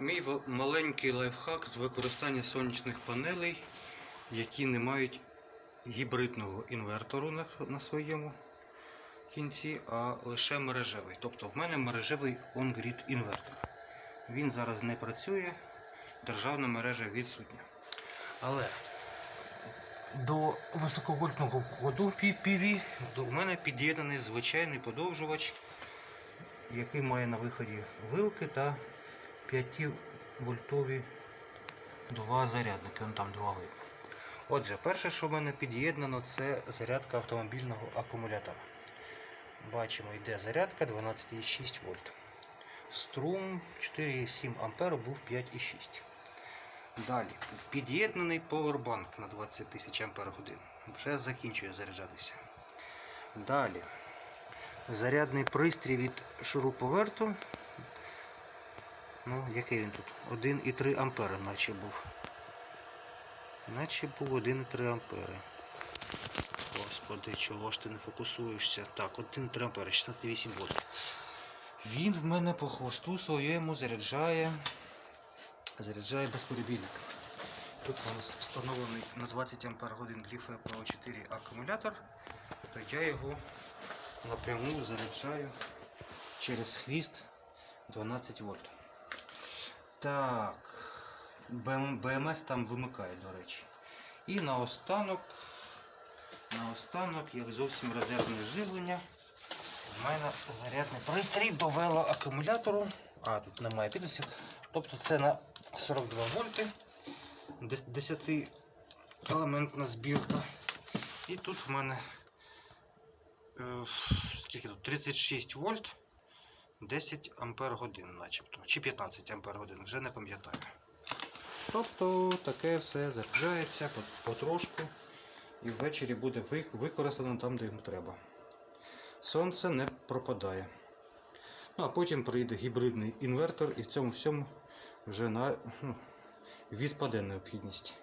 Мій маленький лайфхак з використання сонячних панелей, які не мають гібридного інвертору на, своєму кінці, а лише мережевий. Тобто в мене мережевий on-grid інвертор. Він зараз не працює, державна мережа відсутня. Але до високовольтного входу PV до мене під'єднаний звичайний подовжувач, який має на виході вилки та 5 вольтові два зарядники. Там два видно. Отже, перше, що в мене під'єднано, це зарядка автомобільного акумулятора. Бачимо, йде зарядка 12,6 вольт. Струм 4,7 ампера був 5,6. Далі під'єднаний повербанк на 20 тисяч ампер годин. Вже закінчує заряджатися. Далі зарядний пристрій від шуруповерту. Ну, який він тут? 1,3 ампера наче був. Наче був 1,3 ампери. Господи, чого ж ти не фокусуєшся? Так, 1,3 ампери, 68 вольт. Він в мене по хвосту своєму заряджає. Заряджає безперебійник. Тут у нас встановлений на 20 ампер годин Glife Pro 4 акумулятор, то я його напряму заряджаю через хвіст 12 вольт. Так, БМС там вимикає, до речі. І наостанок, наостанок, як зовсім резервне живлення, в мене зарядний пристрій до велоакумулятору. А, тут немає підвісів. Тобто це на 42 вольти, 10 елементна збірка. І тут в мене е, скільки тут? 36 вольт, 10 ампер годин, начебто. Чи 15 ампер годин, вже не пам'ятаю. Тобто таке все заряджається потрошку і ввечері буде використано там, де йому треба. Сонце не пропадає. Ну, а потім прийде гібридний інвертор і в цьому всьому вже на, ну, відпаде необхідність.